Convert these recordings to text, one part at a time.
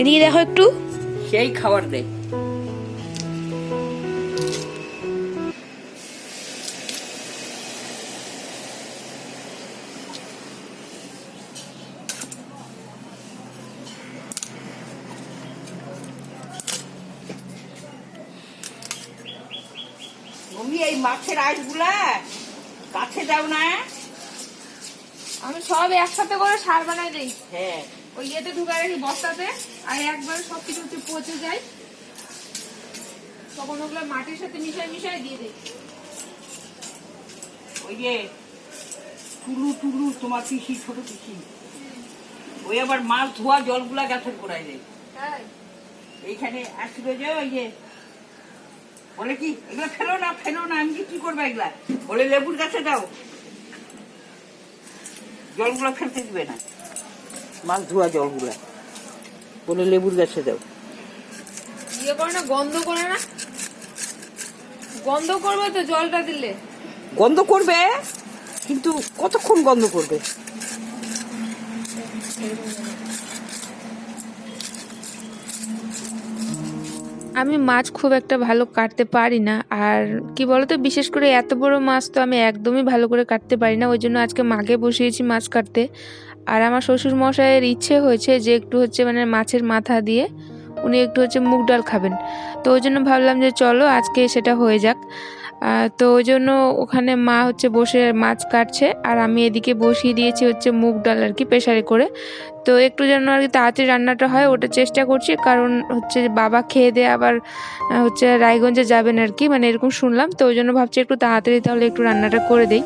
এদিকে দেখো একটু। সেই খাবার তুমি এই মাছের কাছে দাও না। আমি সব একসাথে করে সার বানাই দিই। হ্যাঁ। ওই ইয়েতে ঢুকা রাখি বস্তাতে। আর একবার সব কিছু হচ্ছে পচে যায়। তখন ওগুলো মাটির সাথে মিশায় মিশায় দিয়ে দিই ওই যে টুলু টুলু তোমার পিসি ছোট পিসি। ওই আবার মাছ ধোয়া জলগুলা গাছের গোড়ায় দেয়। এইখানে আসলো যে ওই যে বলে কি এগুলো ফেলো না ফেলো না আমি কি কি করব এগুলা। বলে লেবুর গাছে দাও। জলগুলো ফেলতে দিবে না। মাছ ধোয়া জলগুলা। বলে লেবুর গাছে দাও। ইয়ে করে না গন্ধ করে না। গন্ধ করবে তো জলটা দিলে। গন্ধ করবে কিন্তু কতক্ষণ গন্ধ করবে? আমি মাছ খুব একটা ভালো কাটতে পারি না আর কি বলতো বিশেষ করে এত বড় মাছ তো আমি একদমই ভালো করে কাটতে পারি না ওই জন্য আজকে মাকে বসিয়েছি মাছ কাটতে। আর আমার শ্বশুর মশাইয়ের ইচ্ছে হয়েছে যে একটু হচ্ছে মানে মাছের মাথা দিয়ে উনি একটু হচ্ছে মুগ ডাল খাবেন। তো ওই জন্য ভাবলাম যে চলো আজকে সেটা হয়ে যাক। তো ওই জন্য ওখানে মা হচ্ছে বসে মাছ কাটছে আর আমি এদিকে বসিয়ে দিয়েছি হচ্ছে মুগ ডাল আর কি প্রেশারে করে। তো একটু যেন আর কি তাড়াতাড়ি রান্নাটা হয় ওটা চেষ্টা করছি কারণ হচ্ছে বাবা খেয়ে দিয়ে আবার হচ্ছে রায়গঞ্জে যাবেন আর কি মানে এরকম শুনলাম। তো ওই জন্য ভাবছি একটু তাড়াতাড়ি তাহলে একটু রান্নাটা করে দেই।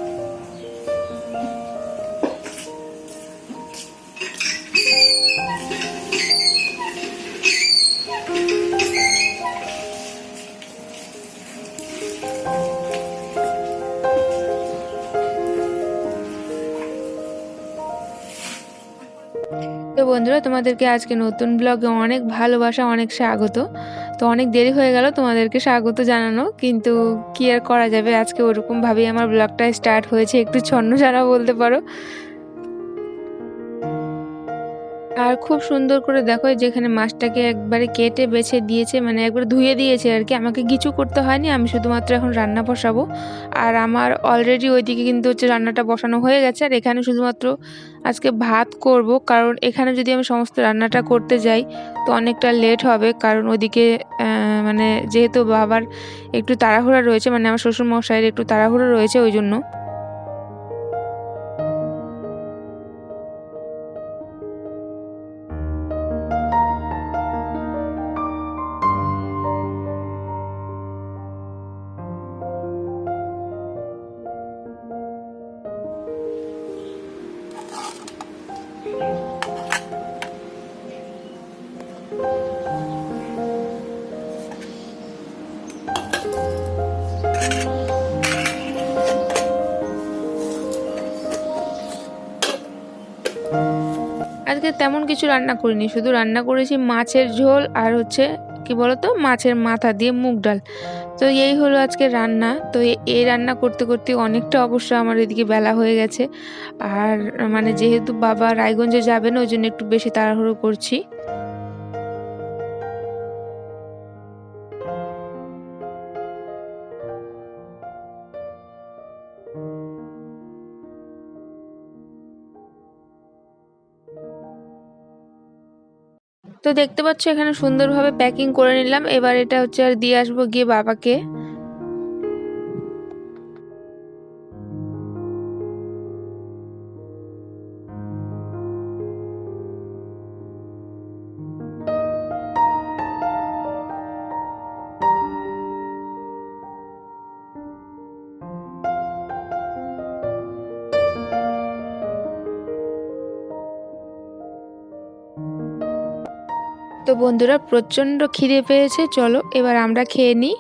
তো বন্ধুরা, তোমাদেরকে আজকে নতুন ব্লগে অনেক ভালোবাসা, অনেক স্বাগত। তো অনেক দেরি হয়ে গেল তোমাদেরকে স্বাগত জানানো, কিন্তু কি আর করা যাবে? আজকে ওরকমভাবেই আমার ব্লগটা স্টার্ট হয়েছে। একটু ছন্ন ছাড়া বলতে পারো। আর খুব সুন্দর করে দেখো যেখানে মাছটাকে একবারে কেটে বেছে দিয়েছে মানে একবার ধুয়ে দিয়েছে আর কি। আমাকে কিছু করতে হয়নি, আমি শুধুমাত্র এখন রান্না বসাবো। আর আমার অলরেডি ওইদিকে কিন্তু হচ্ছে রান্নাটা বসানো হয়ে গেছে। আর এখানে শুধুমাত্র আজকে ভাত করব, কারণ এখানে যদি আমি সমস্ত রান্নাটা করতে যাই, তো অনেকটা লেট হবে। কারণ ওদিকে মানে যেহেতু বাবার একটু তাড়াহুড়া রয়েছে মানে আমার শ্বশুর মশাইয়ের একটু তাড়াহুড়া রয়েছে ওই জন্য। আজকে তেমন কিছু রান্না করিনি, শুধু রান্না করেছি মাছের ঝোল আর হচ্ছে, কি বলতো, মাছের মাথা দিয়ে মুগ ডাল। তো এই হলো আজকে রান্না, তো এই রান্না করতে করতে অনেকটা অবশ্য আমার এদিকে বেলা হয়ে গেছে। আর মানে যেহেতু বাবা রায়গঞ্জে যাবেন ওই জন্য একটু বেশি তাড়াহুড়ো করছি। তো দেখতে পাচ্ছ, এখানে সুন্দরভাবে প্যাকিং করে নিলাম। এবার এটা হচ্ছে আর দিয়ে আসব গিয়ে বাবাকে। তো বন্ধুরা প্রচণ্ড খিদে পেয়েছে চলো এবার আমরা খেয়ে নিই।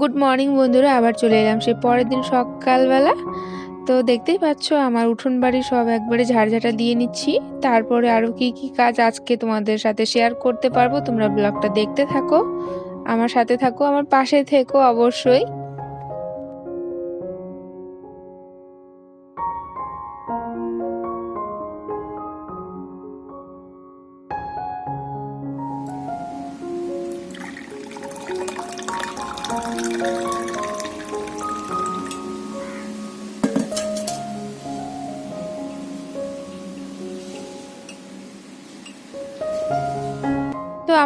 গুড মর্নিং বন্ধুরা, আবার চলে এলাম সে পরের দিন সকালবেলা। তো দেখতেই পাচ্ছ, আমার উঠোন বাড়ি সব একবারে ঝাড়ঝাটা দিয়ে নিচ্ছি। তারপরে আরও কি কি কাজ আজকে তোমাদের সাথে শেয়ার করতে পারব, তোমরা ব্লগটা দেখতে থাকো। আমার সাথে থাকো, আমার পাশে থেকো অবশ্যই।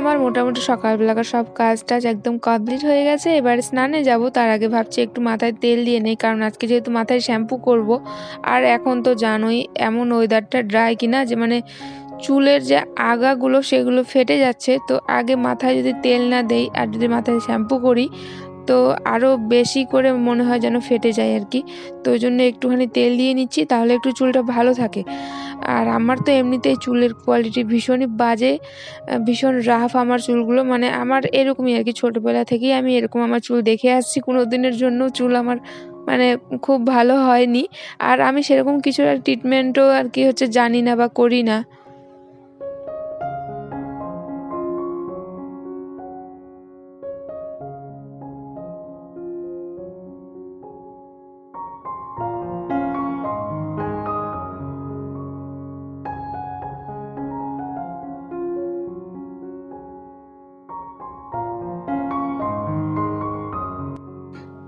আমার মোটামুটি সকালবেলাকার সব কাজ টাজ একদম কমপ্লিট হয়ে গেছে। এবার স্নানে যাব, তার আগে ভাবছি একটু মাথায় তেল দিয়ে নেই, কারণ আজকে যেহেতু মাথায় শ্যাম্পু করব। আর এখন তো জানোই এমন ওয়েদারটা ড্রাই কিনা যে মানে চুলের যে আগাগুলো সেগুলো ফেটে যাচ্ছে। তো আগে মাথায় যদি তেল না দেই আর যদি মাথায় শ্যাম্পু করি, তো আরও বেশি করে মনে হয় যেন ফেটে যায় আর কি। তো ওই জন্য একটুখানি তেল দিয়ে নিচ্ছি, তাহলে একটু চুলটা ভালো থাকে। আর আমার তো এমনিতেই চুলের কোয়ালিটি ভীষণই বাজে ভীষণ রাফ আমার চুলগুলো। মানে আমার এরকমই আর কি, ছোটোবেলা থেকেই আমি এরকম আমার চুল দেখে আসছি। কোনো দিনের জন্য চুল আমার মানে খুব ভালো হয়নি। আর আমি সেরকম কিছু আর ট্রিটমেন্টও আর কি হচ্ছে জানি না বা করি না।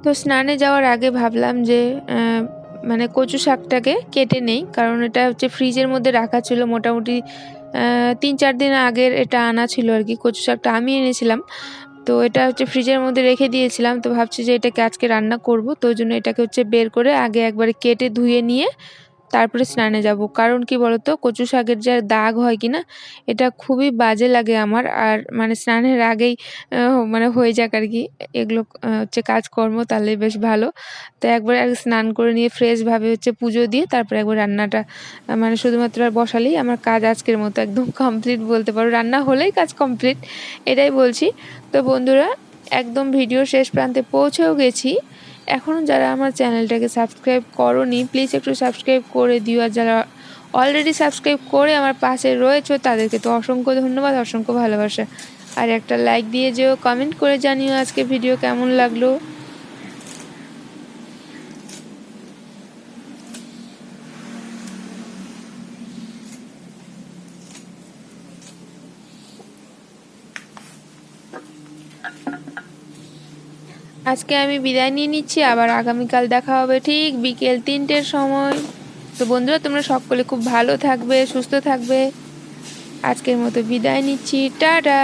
তো স্নানে যাওয়ার আগে ভাবলাম যে মানে কচু শাকটাকে কেটে নেই, কারণ এটা হচ্ছে ফ্রিজের মধ্যে রাখা ছিল মোটামুটি তিন চার দিন আগের এটা আনা ছিল আর কি, কচু শাকটা আমি এনেছিলাম। তো এটা হচ্ছে ফ্রিজের মধ্যে রেখে দিয়েছিলাম, তো ভাবছি যে এটাকে আজকে রান্না করব, তো ওই জন্য এটাকে হচ্ছে বের করে আগে একবারে কেটে ধুয়ে নিয়ে তারপরে স্নানে যাব। কারণ কি বলতো, কচু শাকের যে দাগ হয় কি না এটা খুবই বাজে লাগে আমার। আর মানে স্নানের আগেই মানে হয়ে যাক আর কি, এগুলো হচ্ছে কাজকর্ম, তাহলে বেশ ভালো। তো একবার আগে স্নান করে নিয়ে ফ্রেশভাবে হচ্ছে পুজো দিয়ে, তারপরে একবার রান্নাটা মানে শুধুমাত্র আর বসালেই আমার কাজ আজকের মতো একদম কমপ্লিট বলতে পারো। রান্না হলেই কাজ কমপ্লিট এটাই বলছি। তো বন্ধুরা, একদম ভিডিও শেষ প্রান্তে পৌঁছেও গেছি। এখনও যারা আমার চ্যানেলটাকে সাবস্ক্রাইব করনি প্লিজ একটু সাবস্ক্রাইব করে দিও। আর যারা অলরেডি সাবস্ক্রাইব করে আমার পাশে রয়েছে, তাদেরকে তো অসংখ্য ধন্যবাদ, অসংখ্য ভালোবাসা। আর একটা লাইক দিয়ে যেও কমেন্ট করে জানিও আজকে ভিডিও কেমন লাগল। আজকে আমি বিদায় নিয়ে নিচ্ছি, আবার আগামীকাল দেখা হবে ঠিক বিকেল তিনটের সময়। তো বন্ধুরা, তোমরা সকলে খুব ভালো থাকবে, সুস্থ থাকবে। আজকের মতো বিদায় নিচ্ছি, টাটা।